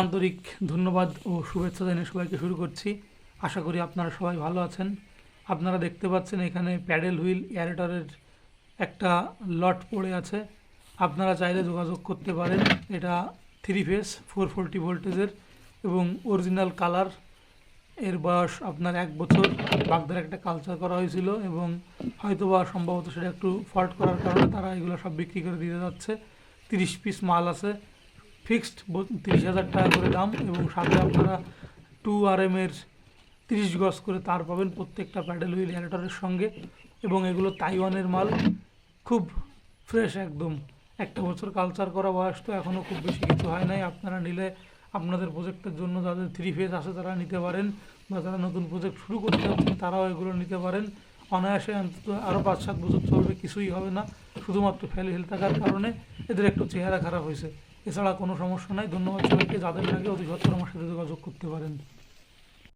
আন্তরিক ধন্যবাদ ও শুভেচ্ছা জানিয়ে সবাইকে শুরু করছি। আশা করি আপনারা সবাই ভালো আছেন। আপনারা দেখতে পাচ্ছেন এখানে প্যাডেল হুইল এয়ারেটরের একটা লট পড়ে আছে। আপনারা চাইলে যোগাযোগ করতে পারেন। এটা থ্রি ফেস ফোর ফোরটি ভোল্টেজের এবং অরিজিনাল কালারের বয়স আপনার এক বছর। বাগদার একটা কালচার করা হয়েছিল এবং হয়তোবা সম্ভবত সেটা একটু ফল্ট করার কারণে তারা এগুলো সব বিক্রি করে দিতে যাচ্ছে। তিরিশ পিস মাল আছে। ফিক্সড তিরিশ হাজার টাকা করে দাম এবং সাথে আপনারা টু আর এম এর তিরিশ গজ করে তার পাবেন প্রত্যেকটা প্যাডেল হুইল এয়ারেটরের সঙ্গে এবং এগুলো তাইওয়ানের মাল। খুব ফ্রেশ একদম। একটা বছর কালচার করা বয়স তো এখনও খুব বেশি কিছু হয় নাই। আপনারা নিলে আপনাদের প্রজেক্টের জন্য যাদের থ্রি ফেজ আছে তারা নিতে পারেন বা যারা নতুন প্রজেক্ট শুরু করতে যাচ্ছেন তারাও এগুলো নিতে পারেন। অনায়াসে অন্তত আরও পাঁচ সাত বছর চলবে, কিছুই হবে না। শুধুমাত্র ফেল হিল থাকার কারণে এদের একটু চেহারা খারাপ হয়েছে। এছাড়া কোনো সমস্যা নাই। ধন্যবাদ সবাইকে। যাদের লাগে অতি সত্তর আমার সাথে যোগাযোগ করতে পারেন।